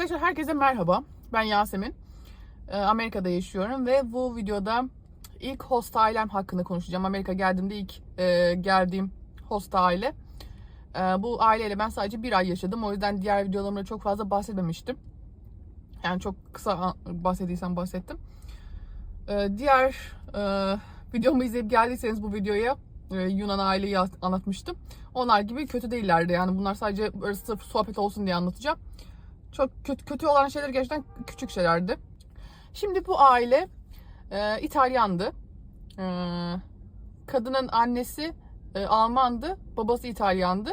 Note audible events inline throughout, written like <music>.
Arkadaşlar herkese merhaba. Ben Yasemin. Ee, Amerika'da yaşıyorum ve bu videoda ilk host ailem hakkında konuşacağım. Amerika geldiğimde ilk e, geldiğim host aile. Ee, bu aileyle ben sadece bir ay yaşadım. O yüzden diğer videolarımda çok fazla bahsetmemiştim. Yani çok kısa bahsediysem bahsettim. Ee, diğer e, videomu izleyip geldiyseniz bu videoya e, Yunan aileyi anlatmıştım. Onlar gibi kötü değillerdi. Yani bunlar sadece sırf sohbet olsun diye anlatacağım. Çok kötü, kötü olan şeyler gerçekten küçük şeylerdi. Şimdi bu aile e, İtalyandı. E, kadının annesi e, Almandı, babası İtalyandı.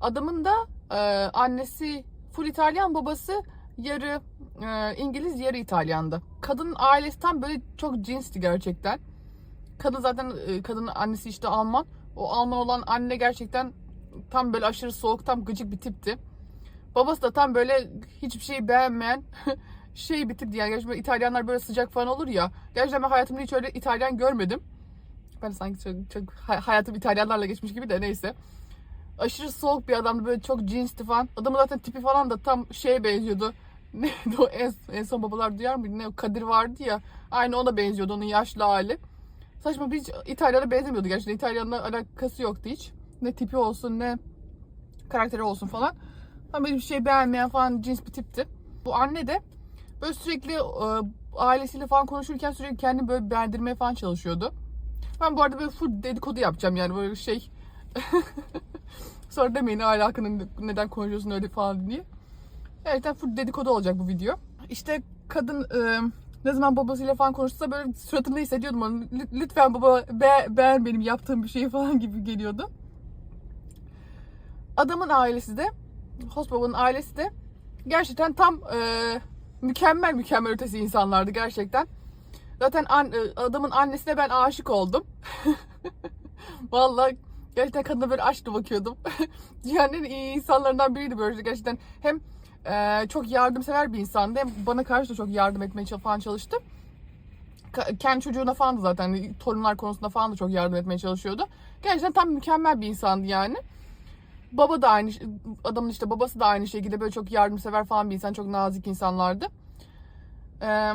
Adamın da e, annesi full İtalyan, babası yarı e, İngiliz, yarı İtalyandı. Kadının ailesi tam böyle çok cinsti gerçekten. Kadın zaten e, kadının annesi işte Alman. O Alman olan anne gerçekten tam böyle aşırı soğuk, tam gıcık bir tipti. Babası da tam böyle hiçbir şeyi beğenmeyen <laughs> şey bir tipti yani. Gerçekten İtalyanlar böyle sıcak falan olur ya. Gerçekten ben hayatımda hiç öyle İtalyan görmedim. Ben sanki çok, çok hayatım İtalyanlarla geçmiş gibi de neyse. Aşırı soğuk bir adamdı böyle çok cinsti falan. Adamın zaten tipi falan da tam şeye benziyordu. <laughs> Neydi o en, en son babalar duyar mıydı? Ne Kadir vardı ya. Aynı ona benziyordu onun yaşlı hali. Saçma hiç İtalyan'a benzemiyordu gerçekten. İtalyan'la alakası yoktu hiç. Ne tipi olsun ne karakteri olsun falan. Ama benim şey beğenmeyen falan cins bir tipti. Bu anne de böyle sürekli e, ailesiyle falan konuşurken sürekli kendini böyle beğendirmeye falan çalışıyordu. Ben bu arada böyle full dedikodu yapacağım yani böyle şey. <laughs> Sonra demeyin hala hakkında neden konuşuyorsun öyle falan diye. Gerçekten full dedikodu olacak bu video. İşte kadın e, ne zaman babasıyla falan konuşsa böyle suratında hissediyordum onu. Lütfen baba be, beğen benim yaptığım bir şey falan <laughs> gibi geliyordu. Adamın ailesi de babanın ailesi de gerçekten tam e, mükemmel mükemmel ötesi insanlardı gerçekten. Zaten an, e, adamın annesine ben aşık oldum. <laughs> Vallahi gerçekten kadına böyle aşkla bakıyordum. <laughs> Dünyanın iyi insanlarından biriydi böyle gerçekten. Hem e, çok yardımsever bir insandı hem bana karşı da çok yardım etmeye falan çalıştı. Kendi çocuğuna falan da zaten torunlar konusunda falan da çok yardım etmeye çalışıyordu. Gerçekten tam mükemmel bir insandı yani. Baba da aynı adamın işte babası da aynı şekilde böyle çok yardımsever falan bir insan, çok nazik insanlardı. Ee,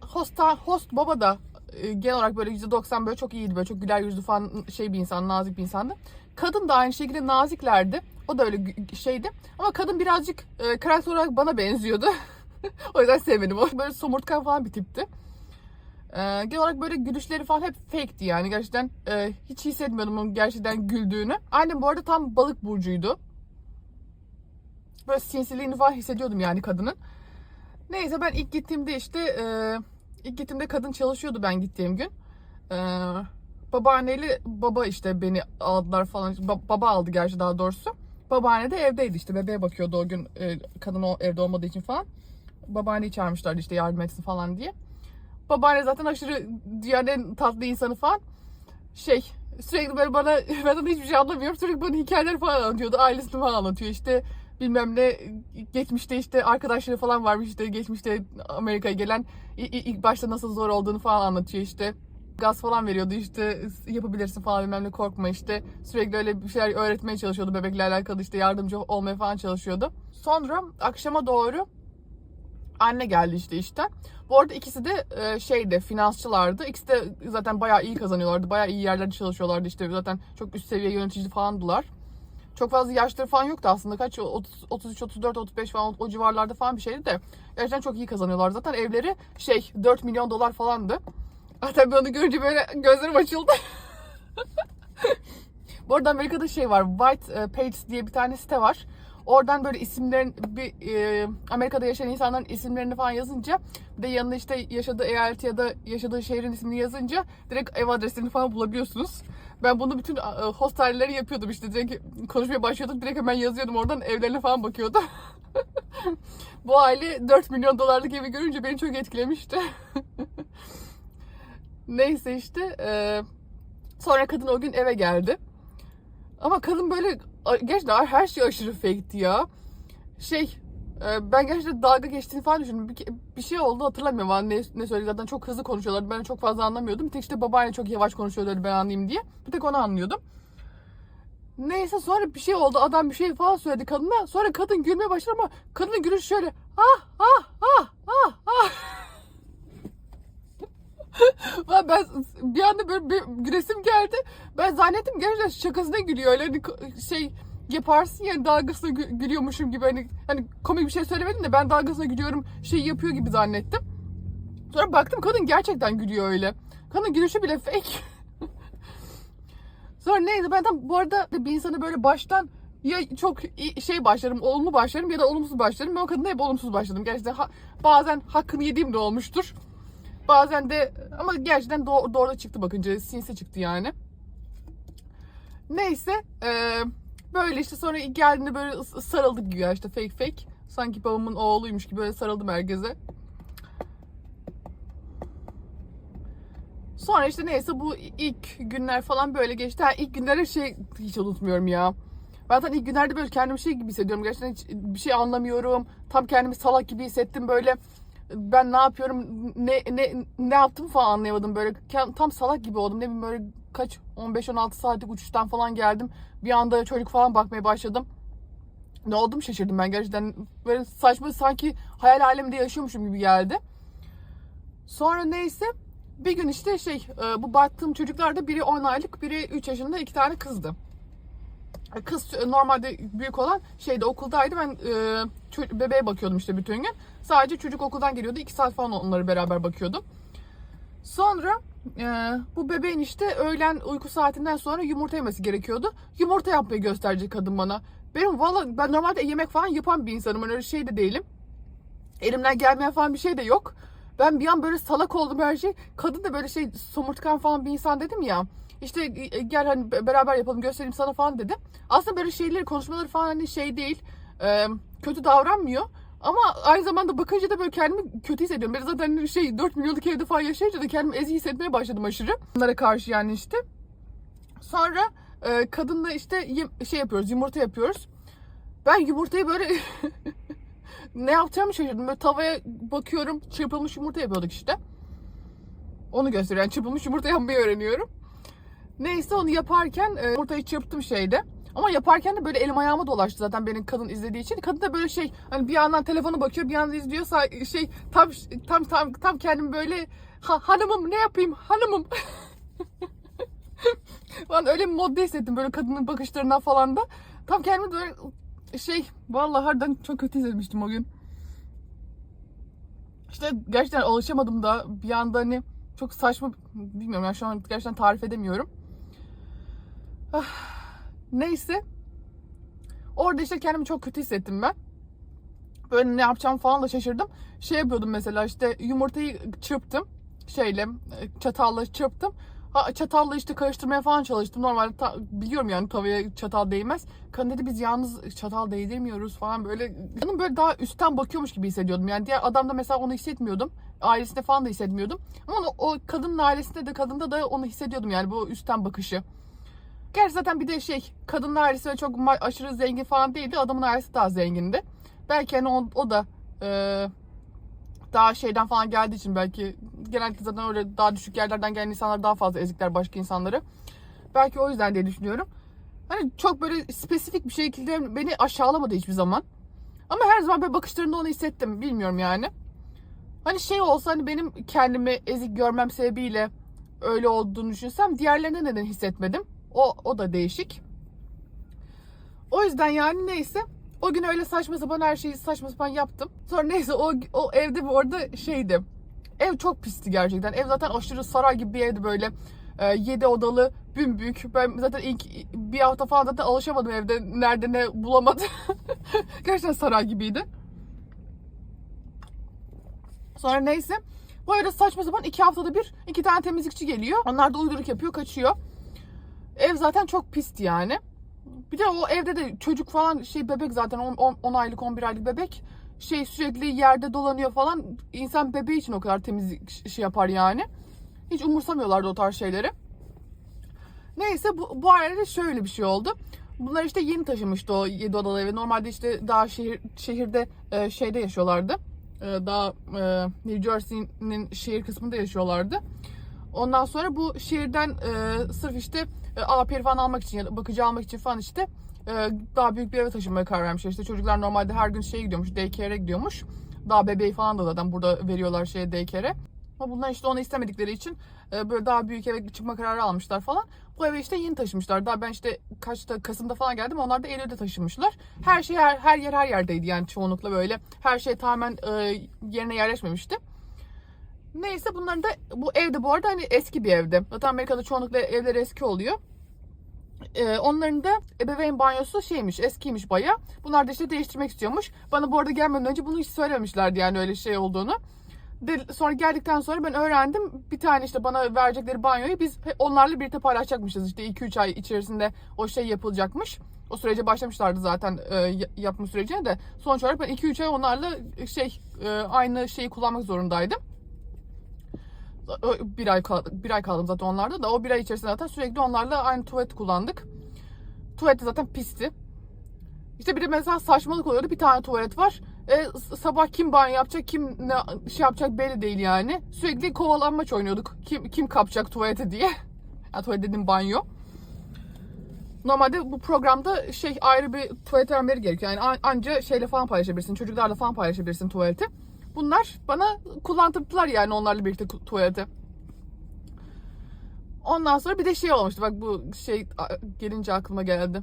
hosta, host baba da e, genel olarak böyle %90 böyle çok iyiydi. Böyle çok güler yüzlü falan şey bir insan, nazik bir insandı. Kadın da aynı şekilde naziklerdi. O da öyle şeydi. Ama kadın birazcık e, karakter olarak bana benziyordu. <laughs> o yüzden sevmedim. O böyle somurtkan falan bir tipti. Ee, genel olarak böyle gülüşleri falan hep fake'ti yani. Gerçekten e, hiç hissetmiyordum onun gerçekten güldüğünü. Annem bu arada tam balık burcuydu. Böyle sinsiliğini falan hissediyordum yani kadının. Neyse ben ilk gittiğimde işte e, ilk gittiğimde kadın çalışıyordu ben gittiğim gün. E, babaanneyle baba işte beni aldılar falan. Ba- baba aldı gerçi daha doğrusu. Babaanne de evdeydi işte bebeğe bakıyordu o gün e, kadın o evde olmadığı için falan. Babaanneyi çağırmışlardı işte yardım etsin falan diye. Babaanne zaten aşırı dünyanın tatlı insanı falan. Şey sürekli böyle bana <laughs> ben de hiçbir şey anlamıyorum. Sürekli bana hikayeler falan anlatıyordu. Ailesini falan anlatıyor. İşte bilmem ne geçmişte işte arkadaşları falan varmış işte geçmişte Amerika'ya gelen ilk başta nasıl zor olduğunu falan anlatıyor işte. Gaz falan veriyordu işte yapabilirsin falan bilmem ne korkma işte. Sürekli öyle bir şeyler öğretmeye çalışıyordu bebekle alakalı işte yardımcı olmaya falan çalışıyordu. Sonra akşama doğru anne geldi işte işten. Bu arada ikisi de e, şeyde finansçılardı. İkisi de zaten bayağı iyi kazanıyorlardı. Bayağı iyi yerlerde çalışıyorlardı işte zaten çok üst seviye yönetici falandılar. Çok fazla yaşları falan yoktu aslında. Kaç 30, 33, 34, 35 falan o civarlarda falan bir şeydi de. Gerçekten çok iyi kazanıyorlar. Zaten evleri şey 4 milyon dolar falandı. <laughs> Hatta ben onu görünce böyle gözlerim açıldı. <laughs> Bu arada Amerika'da şey var. White Pages diye bir tane site var. Oradan böyle isimlerin bir e, Amerika'da yaşayan insanların isimlerini falan yazınca bir de yanında işte yaşadığı eyalet ya da yaşadığı şehrin ismini yazınca direkt ev adresini falan bulabiliyorsunuz. Ben bunu bütün e, hostelleri yapıyordum işte direkt konuşmaya başlıyorduk direkt hemen yazıyordum oradan evlerine falan bakıyordum. <laughs> Bu aile 4 milyon dolarlık evi görünce beni çok etkilemişti. <laughs> Neyse işte e, sonra kadın o gün eve geldi. Ama kadın böyle gerçekten her şey aşırı fake'ti ya. Şey e, ben gerçekten dalga geçtiğini falan düşündüm. Bir, bir şey oldu hatırlamıyorum. Ne, ne söyledi zaten çok hızlı konuşuyorlardı. Ben çok fazla anlamıyordum. Bir tek işte babaanne çok yavaş konuşuyordu ben anlayayım diye. Bir tek onu anlıyordum. Neyse sonra bir şey oldu. Adam bir şey falan söyledi kadına. Sonra kadın gülmeye başladı ama kadının gülüşü şöyle. Ah ah ah. Ben bir anda böyle bir gülesim geldi. Ben zannettim gerçekten şakasına gülüyor. Öyle hani şey yaparsın ya dalgasına gü- gülüyormuşum gibi hani hani komik bir şey söylemedim de ben dalgasına gülüyorum şey yapıyor gibi zannettim. Sonra baktım kadın gerçekten gülüyor öyle. Kadın gülüşü bile fake. <laughs> Sonra neydi ben tam bu arada bir insanı böyle baştan ya çok şey başlarım, olumlu başlarım ya da olumsuz başlarım. Ben o kadına hep olumsuz başladım. Gerçekten ha- bazen hakkını yediğim de olmuştur. Bazen de ama gerçekten doğru, doğru çıktı bakınca sinsi çıktı yani. Neyse eee, böyle işte sonra geldiğinde böyle sarıldık güya işte fake fake. Sanki babamın oğluymuş gibi böyle sarıldım herkese. Sonra işte neyse bu ilk günler falan böyle geçti. Ha, ilk günleri şey hiç unutmuyorum ya. Ben zaten ilk günlerde böyle kendimi şey gibi hissediyorum. Gerçekten hiç bir şey anlamıyorum. Tam kendimi salak gibi hissettim böyle. Ben ne yapıyorum, ne ne ne yaptım falan anlayamadım böyle. Tam salak gibi oldum. Ne bileyim böyle kaç 15-16 saatlik uçuştan falan geldim. Bir anda çocuk falan bakmaya başladım. Ne oldum şaşırdım ben gerçekten. Böyle saçma sanki hayal aleminde yaşıyormuşum gibi geldi. Sonra neyse bir gün işte şey e, bu baktığım çocuklarda biri 10 aylık biri 3 yaşında iki tane kızdı. E, Kız e, normalde büyük olan şeyde okuldaydı ben bebeğe bakıyordum işte bütün gün. Sadece çocuk okuldan geliyordu 2 saat falan onları beraber bakıyordum. Sonra e, bu bebeğin işte öğlen uyku saatinden sonra yumurta yemesi gerekiyordu. Yumurta yapmayı gösterecek kadın bana. Benim valla ben normalde yemek falan yapan bir insanım. Öyle şey de değilim. Elimden gelmeyen falan bir şey de yok. Ben bir an böyle salak oldum her şey. Kadın da böyle şey somurtkan falan bir insan dedim ya. İşte e, gel hani be- beraber yapalım göstereyim sana falan dedi. Aslında böyle şeyleri konuşmaları falan hani şey değil. E, kötü davranmıyor. Ama aynı zamanda bakınca da böyle kendimi kötü hissediyorum. Ben zaten hani şey 4 milyonluk evde falan yaşayınca da kendimi ezi hissetmeye başladım aşırı. Bunlara karşı yani işte. Sonra e, kadınla işte şey yapıyoruz yumurta yapıyoruz. Ben yumurtayı böyle <laughs> ne yapacağımı şaşırdım. Böyle tavaya bakıyorum çırpılmış yumurta yapıyorduk işte. Onu gösteriyor. Yani çırpılmış yumurta yapmayı öğreniyorum. Neyse onu yaparken e, yumurtayı çırptım şeyde. Ama yaparken de böyle elim ayağıma dolaştı zaten benim kadın izlediği için. Kadın da böyle şey hani bir yandan telefona bakıyor bir yandan izliyor şey tam tam tam tam kendimi böyle ha, hanımım ne yapayım hanımım <laughs> ben öyle bir modda hissettim böyle kadının bakışlarından falan da. Tam kendimi böyle şey vallahi harbiden çok kötü hissetmiştim o gün. İşte gerçekten alışamadım da bir anda hani çok saçma bilmiyorum yani şu an gerçekten tarif edemiyorum. Ah, Neyse. Orada işte kendimi çok kötü hissettim ben. Böyle ne yapacağım falan da şaşırdım. Şey yapıyordum mesela işte yumurtayı çırptım. Şeyle e, çatalla çırptım. Ha, çatalla işte karıştırmaya falan çalıştım. Normalde ta- biliyorum yani tavaya çatal değmez. Kadın dedi biz yalnız çatal değdirmiyoruz falan böyle. Kadın böyle daha üstten bakıyormuş gibi hissediyordum. Yani diğer adamda mesela onu hissetmiyordum. Ailesinde falan da hissetmiyordum. Ama onu, o kadının ailesinde de kadında da onu hissediyordum yani bu üstten bakışı. Gerçi zaten bir de şey kadının ailesi öyle çok aşırı zengin falan değildi. Adamın ailesi daha zengindi. Belki hani o, o da e, daha şeyden falan geldiği için belki genellikle zaten öyle daha düşük yerlerden gelen insanlar daha fazla ezikler başka insanları. Belki o yüzden diye düşünüyorum. Hani çok böyle spesifik bir şekilde beni aşağılamadı hiçbir zaman. Ama her zaman böyle bakışlarında onu hissettim. Bilmiyorum yani. Hani şey olsa hani benim kendimi ezik görmem sebebiyle öyle olduğunu düşünsem diğerlerine neden hissetmedim? O, o da değişik. O yüzden yani neyse. O gün öyle saçma sapan her şeyi saçma sapan yaptım. Sonra neyse o, o evde bu arada şeydi. Ev çok pisti gerçekten. Ev zaten aşırı saray gibi bir evdi böyle. 7 odalı, bümbük. Ben zaten ilk bir hafta falan zaten alışamadım evde. Nerede ne bulamadım. <laughs> gerçekten saray gibiydi. Sonra neyse. Bu arada saçma sapan iki haftada bir iki tane temizlikçi geliyor. Onlar da uyduruk yapıyor, kaçıyor. Ev zaten çok pisti yani. Bir de o evde de çocuk falan şey bebek zaten 10 aylık 11 aylık bebek şey sürekli yerde dolanıyor falan. İnsan bebeği için o kadar temizlik şey yapar yani. Hiç umursamıyorlardı o tarz şeyleri. Neyse bu, bu arada şöyle bir şey oldu. Bunlar işte yeni taşımıştı o 7 odalı evi. Normalde işte daha şehir şehirde e, şeyde yaşıyorlardı. E, daha e, New Jersey'nin şehir kısmında yaşıyorlardı. Ondan sonra bu şehirden e, sırf işte e, A1 falan almak için ya da bakıcı almak için falan işte e, daha büyük bir eve taşınmaya karar vermişler. İşte çocuklar normalde her gün şeye gidiyormuş, daycare'e gidiyormuş. Daha bebeği falan da zaten burada veriyorlar şeye daycare'e. Ama bunlar işte onu istemedikleri için e, böyle daha büyük eve çıkma kararı almışlar falan. Bu eve işte yeni taşımışlar. Daha ben işte kaçta Kasım'da falan geldim. Onlar da Eylül'de taşınmışlar. Her şey her, her yer her yerdeydi yani çoğunlukla böyle. Her şey tamamen e, yerine yerleşmemişti. Neyse bunların da bu evde bu arada hani eski bir evde. Zaten Amerika'da çoğunlukla evler eski oluyor. Ee, onların da ebeveyn banyosu şeymiş, eskiymiş baya. Bunlar da işte değiştirmek istiyormuş. Bana bu arada gelmeden önce bunu hiç söylememişlerdi yani öyle şey olduğunu. De, sonra geldikten sonra ben öğrendim. Bir tane işte bana verecekleri banyoyu biz onlarla birlikte paylaşacakmışız. İşte 2-3 ay içerisinde o şey yapılacakmış. O sürece başlamışlardı zaten e, yapma sürecine de. Sonuç olarak ben 2-3 ay onlarla şey e, aynı şeyi kullanmak zorundaydım bir ay kaldım, bir ay kaldım zaten onlarda da o bir ay içerisinde zaten sürekli onlarla aynı tuvalet kullandık. Tuvalet zaten pisti. İşte bir de mesela saçmalık oluyordu. Bir tane tuvalet var. E, sabah kim banyo yapacak, kim ne şey yapacak belli değil yani. Sürekli kovalanmaç oynuyorduk. Kim kim kapacak tuvalete diye. <laughs> yani tuvalet dediğim banyo. Normalde bu programda şey ayrı bir tuvalet vermeleri gerekiyor. Yani anca şeyle falan paylaşabilirsin. Çocuklarla falan paylaşabilirsin tuvaleti. Bunlar bana kullandırdılar yani onlarla birlikte tuvalete. Ondan sonra bir de şey olmuştu. Bak bu şey gelince aklıma geldi.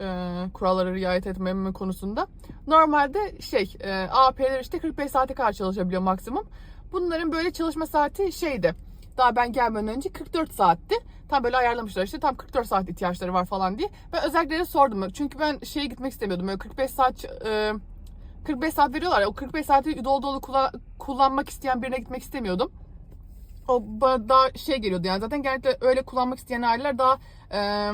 Ee, kurallara riayet etmeme konusunda. Normalde şey e, AP'ler işte 45 saate kadar çalışabiliyor maksimum. Bunların böyle çalışma saati şeydi. Daha ben gelmeden önce 44 saatti. Tam böyle ayarlamışlar işte tam 44 saat ihtiyaçları var falan diye. Ben özellikle sordum. Çünkü ben şeye gitmek istemiyordum. Böyle 45 saat e, 45 saat veriyorlar ya o 45 saati dolu dolu kullan, kullanmak isteyen birine gitmek istemiyordum. O bana daha şey geliyordu yani zaten genellikle öyle kullanmak isteyen aileler daha e,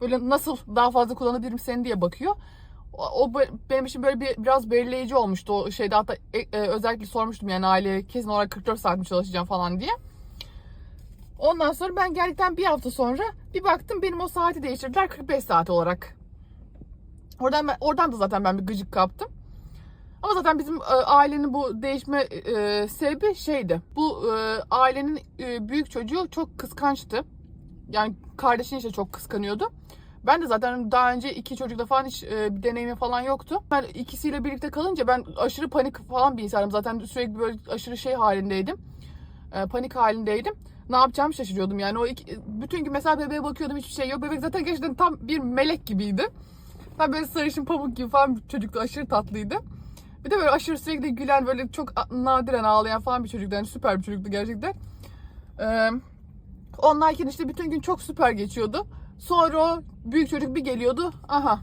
böyle nasıl daha fazla kullanabilirim seni diye bakıyor. O, o benim için böyle bir biraz belirleyici olmuştu o şeyde hatta e, e, özellikle sormuştum yani aileye kesin olarak 44 saat mi çalışacağım falan diye. Ondan sonra ben geldikten bir hafta sonra bir baktım benim o saati değiştirdiler 45 saat olarak. Oradan ben, oradan da zaten ben bir gıcık kaptım. Ama zaten bizim e, ailenin bu değişme e, sebebi şeydi. Bu e, ailenin e, büyük çocuğu çok kıskançtı. Yani kardeşini işte çok kıskanıyordu. Ben de zaten daha önce iki çocukla falan hiç e, bir deneyimi falan yoktu. Ben ikisiyle birlikte kalınca ben aşırı panik falan bir insanım. Zaten sürekli böyle aşırı şey halindeydim. E, panik halindeydim. Ne yapacağımı şaşırıyordum yani. O iki, bütün gün mesela bebeğe bakıyordum hiçbir şey yok. Bebek zaten gerçekten tam bir melek gibiydi. Ben böyle sarışın pamuk gibi falan çocuktu. Aşırı tatlıydı. Bir de böyle aşırı sürekli gülen böyle çok nadiren ağlayan falan bir çocuktu. Yani süper bir çocuktu gerçekten. Ee, onlarken işte bütün gün çok süper geçiyordu. Sonra o büyük çocuk bir geliyordu. Aha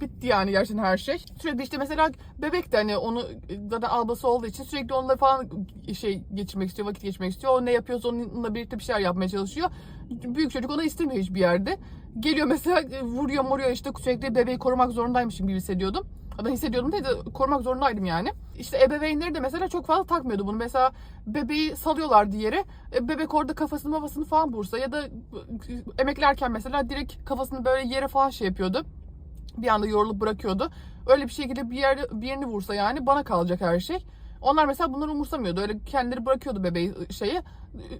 bitti yani gerçekten her şey. Sürekli işte mesela bebek de hani onu zaten albası olduğu için sürekli onunla falan şey geçirmek istiyor, vakit geçirmek istiyor. O ne yapıyorsa onunla birlikte bir şeyler yapmaya çalışıyor. Büyük çocuk onu istemiyor hiçbir yerde. Geliyor mesela vuruyor moruyor işte sürekli bebeği korumak zorundaymışım gibi hissediyordum. Ben hissediyordum değil de korumak zorundaydım yani. İşte ebeveynleri de mesela çok fazla takmıyordu bunu. Mesela bebeği salıyorlardı yere. E, bebek orada kafasını babasını falan vursa ya da emeklerken mesela direkt kafasını böyle yere falan şey yapıyordu. Bir anda yorulup bırakıyordu. Öyle bir şekilde bir yerde bir yerini vursa yani bana kalacak her şey. Onlar mesela bunları umursamıyordu. Öyle kendileri bırakıyordu bebeği şeyi.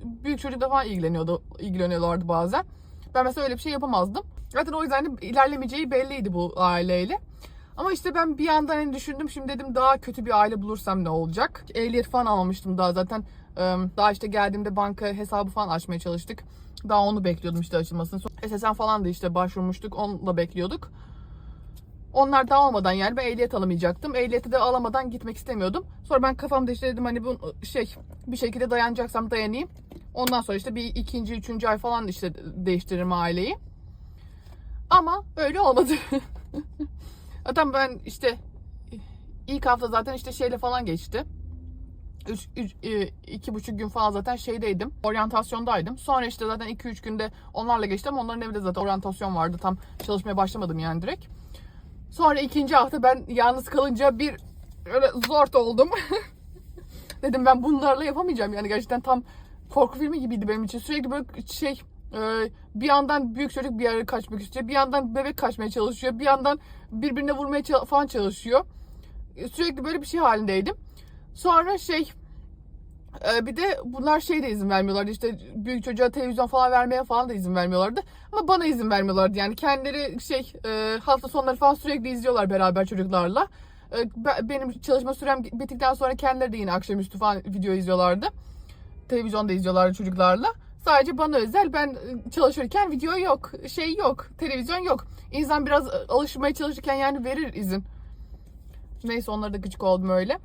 Büyük çocukla falan ilgileniyordu, ilgileniyorlardı bazen. Ben mesela öyle bir şey yapamazdım. Zaten o yüzden de ilerlemeyeceği belliydi bu aileyle. Ama işte ben bir yandan hani düşündüm şimdi dedim daha kötü bir aile bulursam ne olacak? Ehliyet falan almamıştım daha zaten. Daha işte geldiğimde banka hesabı falan açmaya çalıştık. Daha onu bekliyordum işte açılmasını. SSN falan da işte başvurmuştuk. Onu da bekliyorduk. Onlar da olmadan yani ben ehliyet alamayacaktım. Ehliyeti de alamadan gitmek istemiyordum. Sonra ben kafamda işte dedim hani bu şey bir şekilde dayanacaksam dayanayım. Ondan sonra işte bir ikinci, üçüncü ay falan işte değiştiririm aileyi. Ama öyle olmadı. <laughs> Zaten ben işte ilk hafta zaten işte şeyle falan geçti. Üç, üç, e, iki buçuk gün falan zaten şeydeydim. Oryantasyondaydım. Sonra işte zaten iki üç günde onlarla geçtim. Onların evinde zaten oryantasyon vardı. Tam çalışmaya başlamadım yani direkt. Sonra ikinci hafta ben yalnız kalınca bir öyle zor oldum. <laughs> Dedim ben bunlarla yapamayacağım. Yani gerçekten tam korku filmi gibiydi benim için. Sürekli böyle şey ee, bir yandan büyük çocuk bir yere kaçmak istiyor. Bir yandan bebek kaçmaya çalışıyor. Bir yandan birbirine vurmaya falan çalışıyor. Sürekli böyle bir şey halindeydim. Sonra şey Ee, bir de bunlar şey de izin vermiyorlardı işte büyük çocuğa televizyon falan vermeye falan da izin vermiyorlardı. Ama bana izin vermiyorlardı yani kendileri şey e, hafta sonları falan sürekli izliyorlar beraber çocuklarla. E, be- benim çalışma sürem bittikten sonra kendileri de yine akşamüstü falan video izliyorlardı. Televizyonda izliyorlardı çocuklarla. Sadece bana özel ben e, çalışırken video yok, şey yok, televizyon yok. İnsan biraz alışmaya çalışırken yani verir izin. Neyse onlara da gıcık oldum öyle.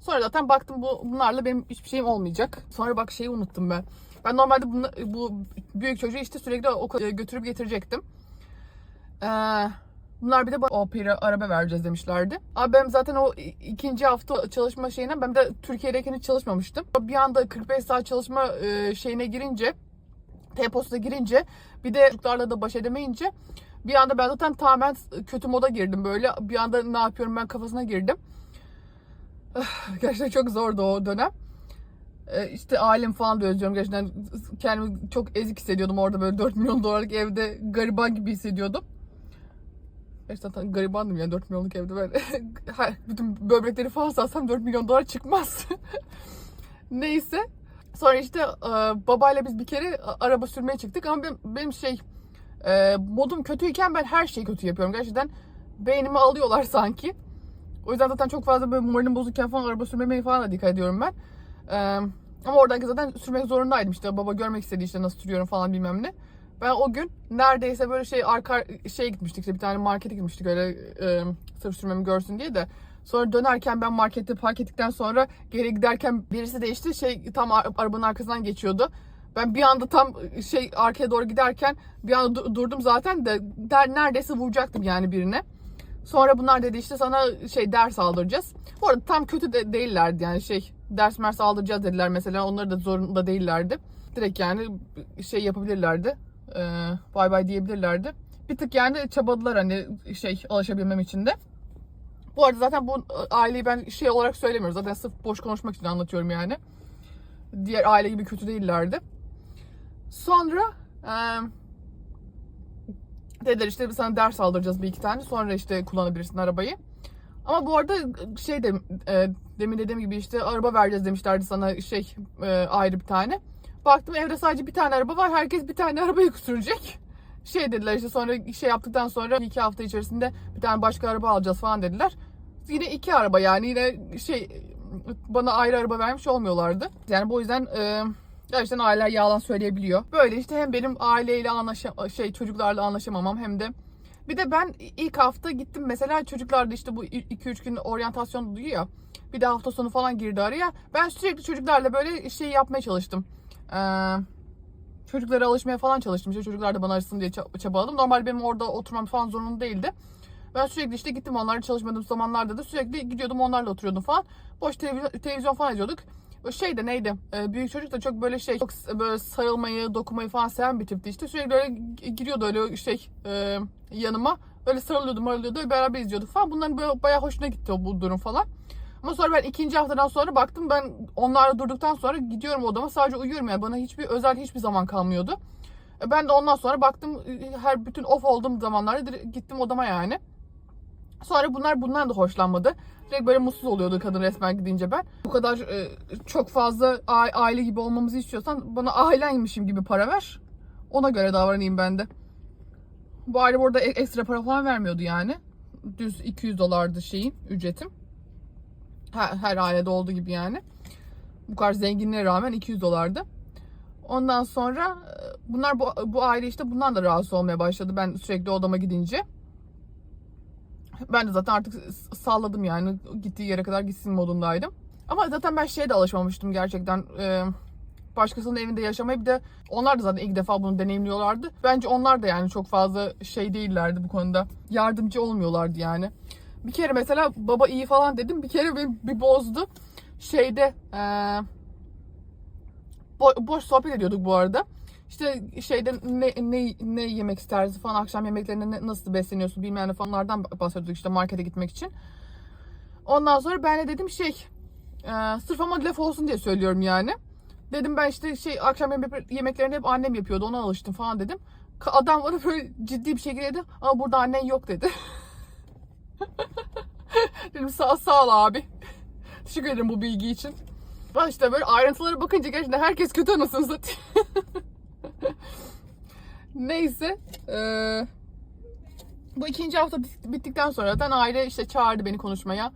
Sonra zaten baktım bu bunlarla benim hiçbir şeyim olmayacak. Sonra bak şeyi unuttum ben. Ben normalde bunu, bu büyük çocuğu işte sürekli okula götürüp getirecektim. Ee, bunlar bir de opera araba vereceğiz demişlerdi. Abi ben zaten o ikinci hafta çalışma şeyine ben de Türkiye'deyken hiç çalışmamıştım. Bir anda 45 saat çalışma e, şeyine girince T-Post'a girince bir de çocuklarla da baş edemeyince bir anda ben zaten tamamen kötü moda girdim böyle. Bir anda ne yapıyorum ben kafasına girdim. Gerçekten çok zordu o dönem. Ee, işte ailem falan da özlüyorum gerçekten. Kendimi çok ezik hissediyordum orada böyle 4 milyon dolarlık evde gariban gibi hissediyordum. Gerçekten garibandım yani 4 milyonluk evde her- <laughs> bütün böbrekleri falan satsam 4 milyon dolar çıkmaz. <laughs> Neyse. Sonra işte e, babayla biz bir kere araba sürmeye çıktık ama benim, benim şey e, modum kötüyken ben her şeyi kötü yapıyorum. Gerçekten beynimi alıyorlar <laughs> sanki. O yüzden zaten çok fazla böyle moralim bozukken falan araba sürmemeye falan da dikkat ediyorum ben. Ee, ama oradan zaten sürmek zorundaydım işte baba görmek istedi işte nasıl sürüyorum falan bilmem ne. Ben o gün neredeyse böyle şey arka şey gitmiştik işte bir tane markete gitmiştik öyle e, sırf görsün diye de. Sonra dönerken ben markette park ettikten sonra geri giderken birisi değişti şey tam ar- arabanın arkasından geçiyordu. Ben bir anda tam şey arkaya doğru giderken bir anda du- durdum zaten de der, neredeyse vuracaktım yani birine. Sonra bunlar dedi işte sana şey ders aldıracağız. Bu arada tam kötü de değillerdi yani şey ders mers aldıracağız dediler mesela onları da zorunda değillerdi. Direkt yani şey yapabilirlerdi. Ee, bay bay diyebilirlerdi. Bir tık yani çabaladılar hani şey alışabilmem için de. Bu arada zaten bu aileyi ben şey olarak söylemiyorum. Zaten sırf boş konuşmak için anlatıyorum yani. Diğer aile gibi kötü değillerdi. Sonra eee Dediler işte sana ders aldıracağız bir iki tane. Sonra işte kullanabilirsin arabayı. Ama bu arada şey de e, demin dediğim gibi işte araba vereceğiz demişlerdi sana şey e, ayrı bir tane. Baktım evde sadece bir tane araba var. Herkes bir tane arabayı sürecek. Şey dediler işte sonra şey yaptıktan sonra iki hafta içerisinde bir tane başka araba alacağız falan dediler. Yine iki araba yani yine şey bana ayrı araba vermiş olmuyorlardı. Yani bu yüzden e, gerçekten aileler yalan söyleyebiliyor. Böyle işte hem benim aileyle anlaşam şey çocuklarla anlaşamamam hem de bir de ben ilk hafta gittim mesela çocuklar da işte bu 2-3 gün oryantasyon duyuyor. Bir de hafta sonu falan girdi araya. Ben sürekli çocuklarla böyle şey yapmaya çalıştım. Ee, çocuklara alışmaya falan çalıştım. İşte çocuklar da bana alışsın diye ça- çabaladım. Normalde benim orada oturmam falan zorunlu değildi. Ben sürekli işte gittim onlarla çalışmadığım zamanlarda da sürekli gidiyordum onlarla oturuyordum falan. Boş televizyon, televizyon falan izliyorduk. Şey de neydi? Ee, büyük çocuk da çok böyle şey, çok böyle sarılmayı, dokunmayı falan seven bir tipti işte. Sürekli öyle giriyordu öyle şey e, yanıma. Öyle sarılıyordu, marılıyordu. Beraber izliyorduk falan. Bunların böyle bayağı hoşuna gitti bu durum falan. Ama sonra ben ikinci haftadan sonra baktım ben onlarla durduktan sonra gidiyorum odama sadece uyuyorum yani bana hiçbir özel hiçbir zaman kalmıyordu. E, Ben de ondan sonra baktım e, her bütün off olduğum zamanlarda gittim odama yani. Sonra bunlar bundan da hoşlanmadı. Direkt böyle mutsuz oluyordu kadın resmen gidince ben. Bu kadar e, çok fazla aile gibi olmamızı istiyorsan bana ailenmişim gibi para ver. Ona göre davranayım ben de. Bu aile burada e- ekstra para falan vermiyordu yani. Düz 200 dolardı şeyin ücretim. Her, her ailede olduğu gibi yani. Bu kadar zenginliğe rağmen 200 dolardı. Ondan sonra e, bunlar bu, bu aile işte bundan da rahatsız olmaya başladı ben sürekli odama gidince. Ben de zaten artık salladım yani gittiği yere kadar gitsin modundaydım. Ama zaten ben şeye de alışmamıştım gerçekten. Ee, başkasının evinde yaşamaya bir de onlar da zaten ilk defa bunu deneyimliyorlardı. Bence onlar da yani çok fazla şey değillerdi bu konuda. Yardımcı olmuyorlardı yani. Bir kere mesela baba iyi falan dedim. Bir kere beni bir bozdu. Şeyde ee, bo- boş sohbet ediyorduk bu arada. İşte şeyde ne, ne, ne yemek istersin falan akşam yemeklerinde ne- nasıl besleniyorsun bilmem falanlardan bahsediyorduk işte markete gitmek için. Ondan sonra ben de dedim şey e, sırf ama laf olsun diye söylüyorum yani. Dedim ben işte şey akşam yemek- yemeklerini hep annem yapıyordu ona alıştım falan dedim. Adam bana böyle ciddi bir şekilde dedi ama burada annen yok dedi. <laughs> dedim sağ, sağ ol abi. Teşekkür ederim bu bilgi için. başta böyle ayrıntılara bakınca gerçekten herkes kötü anasını satayım. <laughs> Neyse. eee, bu ikinci hafta bittikten sonra zaten aile işte çağırdı beni konuşmaya.